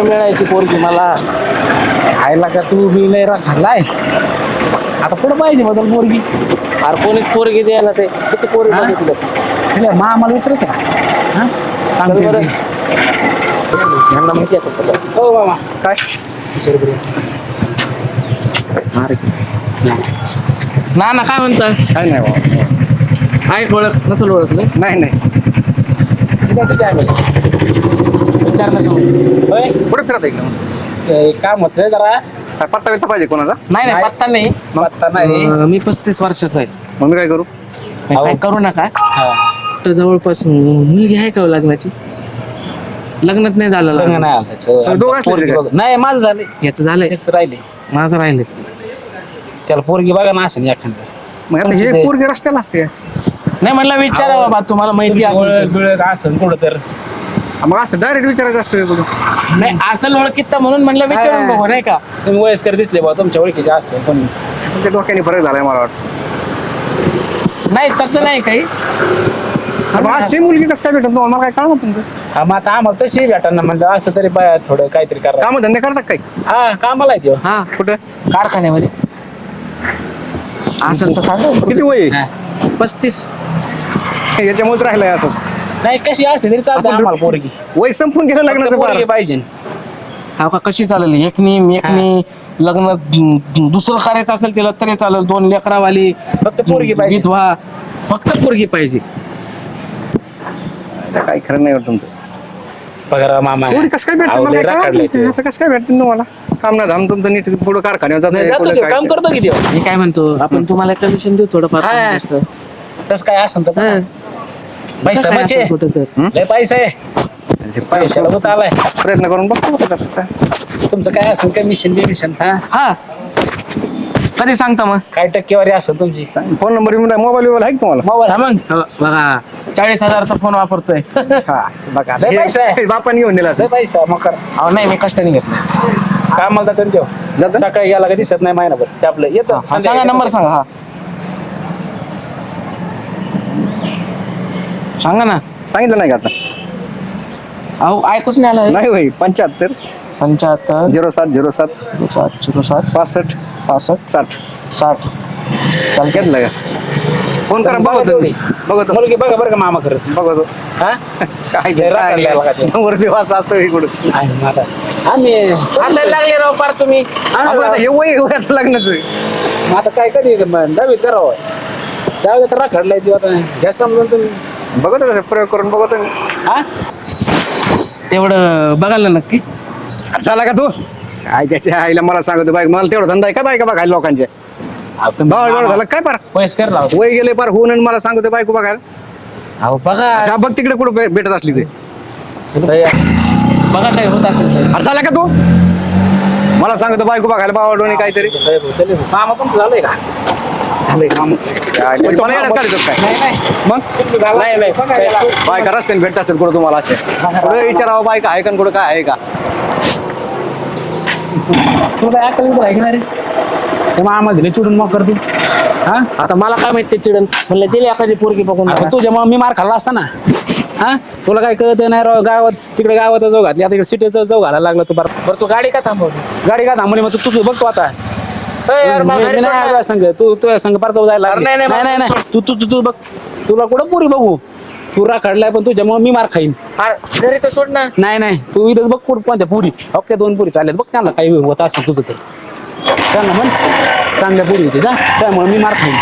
कुठं मिळायची पोरगी मला. खायला का तू मी लय खाल्लाय? आता कुठं पाहिजे बदल पोरगी? अरे कोणी पोरगी द्यायला ते? किती पोरी हा? बघितलं? सगळ्या मा आम्हाला विचारायचं का? हा? सांगते बरं. यांना माहिती असेल तर. हो बाबा काय? ना ना काय म्हणता? काय नाही बाबा आहे ओळख? नसेल ओळखलं? नाही नाही. तिच्या आहे विचार ना तू होय? कुठे फिरत एकदम ते काम होतंय जरा. काय पत्ता बित्ता पाहिजे कोणाचा? नाही नाही नाही. पत्ता नाही. पत्ता नाही. अं, मी पस्तीस वर्षाचा आहे. मग मी काय करू? काय करू नका. हा. तर जवळपास मुलगी आहे का हो लग्नाची? लग्नात नाही झालं लग्न लग्न. नाही आलं त्याचं. दोघं असले पोरगी का? बघ- नाही माझं झालं याचं झालंय. तेच राहिले. माझं राहिले. त्याला पोरगी बघा ना असं एखादं. मग आता तुमची हे ते- पोरगी रस्त्याला असते. नाही म्हणलं विचारा बाबा तुम्हाला माहिती असेल तर. असं कुठं तर. मग असं डायरेक्ट विचारायचं असतं कुठं नाही असेल ओळखीत तर म्हणून म्हणलं विचारून. बघू नाही का? तुम्ही वयस्कर दिसले बा तुमच्या ओळखीचे असते पण. तुमच्या डोक्याने फरक झालाय मला वाटतं. नाही तसं नाही काही. मग अशी मुलगी कसं काय भेटत तुम्हाला मला काय कळलं तुमचं? हा, मग आता आम्हाला तशी भेटांना म्हणलं असं तरी बाया थोडं काहीतरी करा. काम धंदे करतात काय हा कामाला त्यो. हा कुठं? कारखान्यामध्ये. असेल तर सांगा. किती वय. पस्तीस? याच्यामुळे राहिलंय असंच. नाही कशी असली तरी चालते आपण आम्हाला पोरगी. वय संपून गेलं लग्नाचं पोरगी बार पाहिजे. हा का कशी चालेल? एकनी एकनी लग्न दु- दुसरं करायचं असेल तिला तरी चालेल. दोन लेकरावाली. फक्त पोरगी पाहिजे. विधवा. फक्त पोरगी पाहिजे. काय खरं नाही वाटत तुमचं. पगार मामा. कसं काय भेटत मला काय. असं कसं काय भेटत तुम्हाला? काम ना धाम तुमचं नीट पुढं कारखान्यावर जात नाही, जातो कुठं त्यो, काय काम करतो की त्यो मी काय म्हणतो आपण तुम्हाला कमिशन देऊ थोडंफार हा. तसं काय असं तर हा. पैसा काय पैसे? तर. लय पैसा. आहे पैशाला होत आलाय? प्रयत्न करून बघतो कसं काय तुमचं काय असेल कमिशन बिमिशन हा? हा. कधी सांगता मग? काय टक्केवारी असेल तुमची? फोन नंबर मोबाईल बिबाईल आहे का तुम्हाला? मोबाईल हा मग. हो, बघा. चाळीस हजारचा फोन वापरतोय. हा बघा. लय पैसा. आहे. हे बापाने घेऊन दिला लय पैसा मग कर अहो नाही मी कष्टाने घेतलं. कामाला जातो देऊ. जातं? सकाळी गेला का दिसत नाही महिनाभर. ते आपलं येतं. हा, सांगा नंबर सांगा हा. सांगा ना. सांगितलं नाही का आता? अहो ऐकूच नाही आलं. नाही होय पंच्याहत्तर. पंच्याहत्तर. झिरो सात झिरो सात. सात झिरो सात. पासष्ट. पासष्ट. साठ. साठ. चालते घेतलं का? फोन करा बघा बघतो तेवढी. बघतो मुलगी बघा बरं का मामा खरंच. बघतो हा? काय ते? नंबर असतो इकडून आहे आम्ही हसायला लागले राव पार तुम्ही. आता हे वय वय आता लग्नाचं. आता काय कधी? दहावीत करावं. त्यावेळेस तर राखडलाय ती आता घ्या समजून तुम्ही बघतो तसं प्रयोग करून बघतो हा? तेवढं बघाल ना नक्की झाला का तू? काय त्याच्या आईला मला सांगतो बाईक मला तेवढा धंदा आहे का बायका बघायला लोकांचे? अहो, तुम्ही झालं काय पार वयस्कर वय गेले पार होऊन आणि मला सांगतो बायको बघायला? अहो बघा. अच्छा, बघ तिकडे कुठं भे- भेटत असली ते. बघा काय होत असेल तर अरे झाला का तू? मला सांगतो बायको बघायला बावडोनी काहीतरी. मामा तुमचं झालंय का? झालंय का मामा काय, म्हणजे मला येण्यात काढतो काय? नाही नाही. मग? नाही नाही. काय- बायका रस्त्याने भेटत असेल कुठं तुम्हाला असे? कुठं विचारावं बायका आहे का कुठं काय आहे का? तुला काय अक्कल बिकल आहे? की नाही रे ते मामा दिले चिडून मग करते हा? आता मला काय माहिती ते चिडन? म्हणलं दिली एखादी पोरगी बघून आता बघा. तुझ्यामुळे मी मार खाल्ला असता ना? हा? तुला काय कळत नाही राव गावात तिकडे गावात जाऊ घातली. आता इकडे सिटीचं जाऊ घालायला लागला तू बरं. बरं तू गाडी का थांबवली? गाडी का थांबली मग तू तुझं बघतो आता. ए, यार, मला मी- घरी मी सोड नाही ना. आलो संघ तू तुझ्या संघ पार जाऊ जायला अरे लागली. नाही, नाही, नाही नाही मला नाही. तू तू तू तू बघ. तुला कुठं पुरी बघू? तू राखडलाय पण तुझ्यामुळे मी मार खाईन. अरे, घरी तर सोड ना. नाही नाही. तू इथंच बघ कुठं कोणत्या पुरी. ओके दोन पुरी चालेल बघ त्यांना काही होत असेल तुझं ते. त्यांना म्हण. चांगल्या पुरी होती जा. त्यामुळे मी मार खाईन.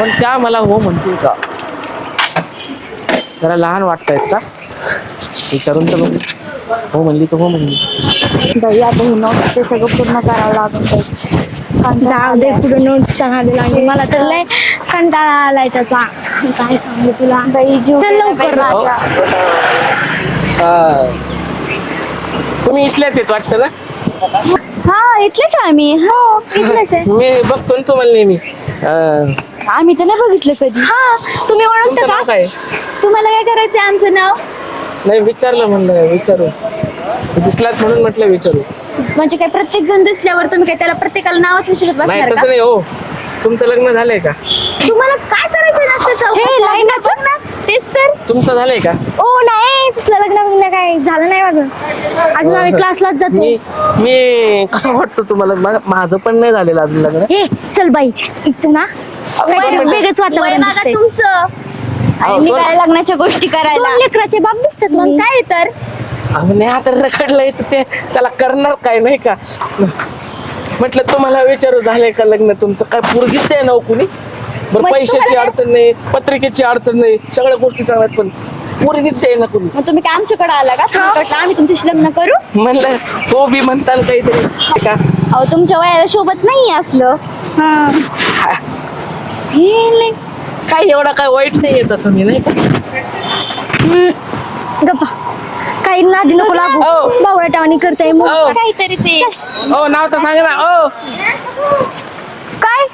पण त्या मला हो म्हणतील का? जरा लहान वाटतायत का? विचारून तर बघू. हो म्हणली तर हो म्हणली. हे नोट्स ते सगळं पूर्ण करावं लागून जाऊ दे पुढे नोट्सच्या नादी लागली? मला तर लय कंटाळा आलाय त्याचा. काय सांगू तुला? बाई जीव चल लवकर. तुम्ही इथल्याच आहेत वाटतं ना? हा इथलेच आहे आम्ही. हो इथलेच आहे. मी बघतो ना तुम्हाला नेहमी. आम्ही तर नाही बघितलं कधी. हा तुम्ही तुमचं ओळखता नाव का काय? तुम्हाला काय करायचंय आमचं नाव? नाही विचारलं म्हणलं विचारू. दिसलात म्हणून म्हटलं विचारू. म्हणजे काय प्रत्येक जण दिसल्यावर तुम्ही काय त्याला प्रत्येकाला नावच विचारत नाही बसणार तसं का नाही हो. तुमचं लग्न झालंय का? तुम्हाला काय करायचंय नसतं हे लाईनाचं ना तेच तर. तुमचं झालंय का? ओ नाही तसलं लग्न बिग्न काय झालं नाही माझं. अजून आम्ही क्लासलाच जातो. मी मी कसं वाटतं तुम्हाला? मा- माझं पण नाही झालेलं अजून लग्न. हे चल बाई इथं ना. काय मिनिटं. वेगळंच वय वातावरण बघा दिसतंय. तुमचं. आणि निघायला लग्नाच्या गोष्टी करायला. दोन लेकराचे बाप दिसतात मग मग काय तर? नाही आता रखडलंय तर ते. त्याला करणार काय नाही का? म्हटलं तुम्हाला विचारू झालंय का लग्न तुमचं? काय पुरगीच आहे ना हो कुणी? बरं पैशाची तुम्हाला अडचण नाही पत्रिकेची अडचण नाही सगळ्या गोष्टी चांगल्यात पण पुरगीच आहे ना कुणी? मग तुम्ही काय आमच्याकडे आला का? तुम्ही म्हटलं आम्ही तुमच्याशी लग्न करू? म्हणलं हो बी म्हणताल काहीतरी. का? अहो तुमच्या वयाला शोभत नाही असलं. हे. काय एवढा काय वाईट नाहीये तसं मी नाही का? हम्म, गप्पा. काही नादी नको लागू. हो. बावळटावानी करताय मग. हो. काहीतरी ते हो नाव तर सांगा ना हो. काय?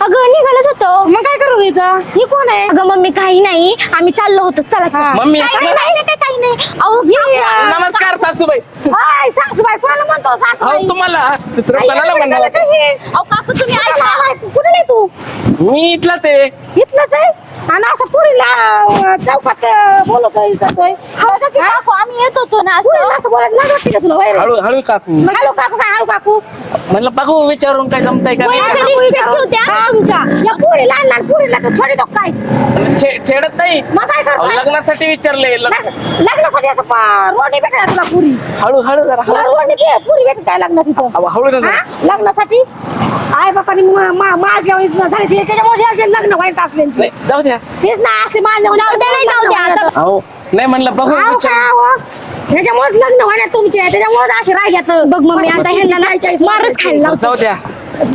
अगं निघालच होतो. मग काय करू इथं? ही कोण आहे? अगं मम्मी काही नाही. आम्ही चाललो होतो. चला चला. मम्मी काही नाही काही नाही, काही नाही. अहो हे- नमस्कार सासूबाई. हाय, सासूबाई. कोणाला म्हणतो हो सासूबाई? तुम्हाला दुसरं कोणाला म्हणाला अहो काकू तुम्ही ऐका. कुठे नाही तू? मी इथलाच आहे. इथलंच आहे? आणि असं पुरीला चौकात बोलतोय करतोय काकू? आम्ही येत होतो ना असं. लागत नाही का तुला वैर? हळू हळू काकू. हॅलो काकू काय हॅलो काकू? म्हणलं बघू विचारून काय जमताय का नाही वयाचा तुमच्या पुरीला तर छोडी तो काय? छे- छेडत नाही. मग काय अहो, करतोय लग्नासाठी विचारले लग्न- लग्नासाठी आता पा- रोडे भेटायला तुला पुरी. हळू हळू जरा तुला हळू रोडे दे पुरी भेटत काय लग्न तिथं. अहो, हळू ना हा? जरा. लग्नासाठी? आई बापानी माझ झाली त्याच्यामुळे हे लग्न व्हायचं असले? नाही, जाऊ द्या. तेच ना असे माझ्या अहो नाही म्हणलं बघू विचार त्याच्यामुळेच लग्न व्हायला तुमचे. त्याच्यामुळेच असे राहिल्यात. बघ मम्मी आता ह्यांना मारच खायला जाऊ द्या.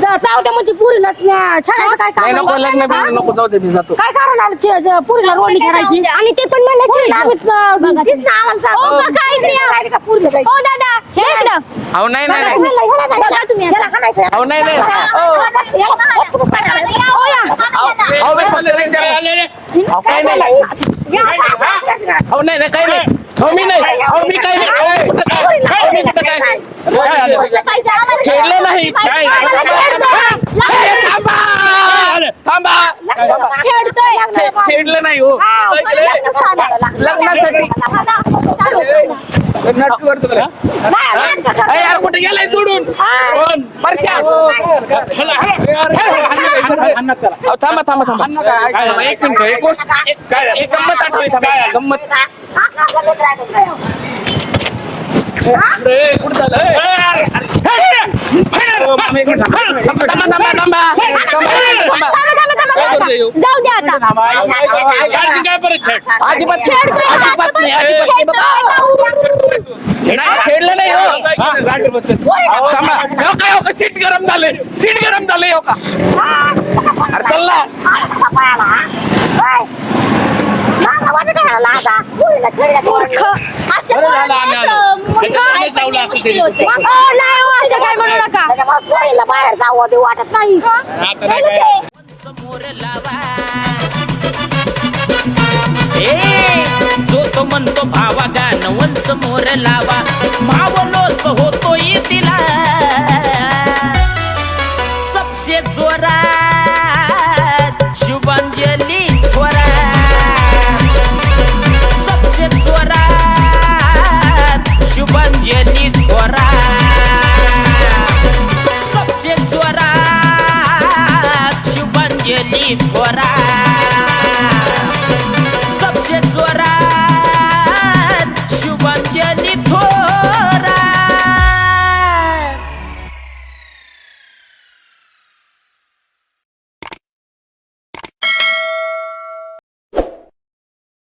जाऊ द्या म्हणजे पुरीला छाडायचं काय नाही नको लग्न बिग्न नको जाऊ दे मी जातो. काय कारण आलं चे- जे पुरीला रोडली खेळायची? आणि ते पण मला हो दादा हे इकडं अहो नाही नाही नाही. ह्याला तुम्ही हाणायचं. अहो नाही नाही. हो या. अहो, अहो, मी फक्त विचारलं. अहो काय नाही. अहो नाही नाही काही नाही. अहो मी नाही. अहो मी काही नाही. अहो, मी कुठं काय? छेडलं नाही. काय? ए, थांबा. थांबा. छे- छेडलं नाही हो. हा, लग्नासाठी. नाही, नाटकं करतोय. ए, यार कुठे गेलाय सोडून कोण? परच्या. अहो, थांबा थांबा थांबा एक मिनिट एक गोष्ट एक एक गंमत आठवली थांबा गंमत एक थांबा. थांबा, थांबा, थांबा, थांबा. थांबा, थांबा. जाऊ द्या आता. अजिबात अजिबात नाही अजिबात नाही बाबा. नाही, खेळलं नाही हो. अहो, थांबा. हो काय हो का सीट गरम झाले सीट गरम झाले हो का? अरे चल ना. बाहेर जावं ते वाटत नाही. समोर लावा. ए जो तो म्हणतो भावा गाणवन समोर लावा. मावलोच होतो तिला. सबसे जोरा थोरा सबसे चोरा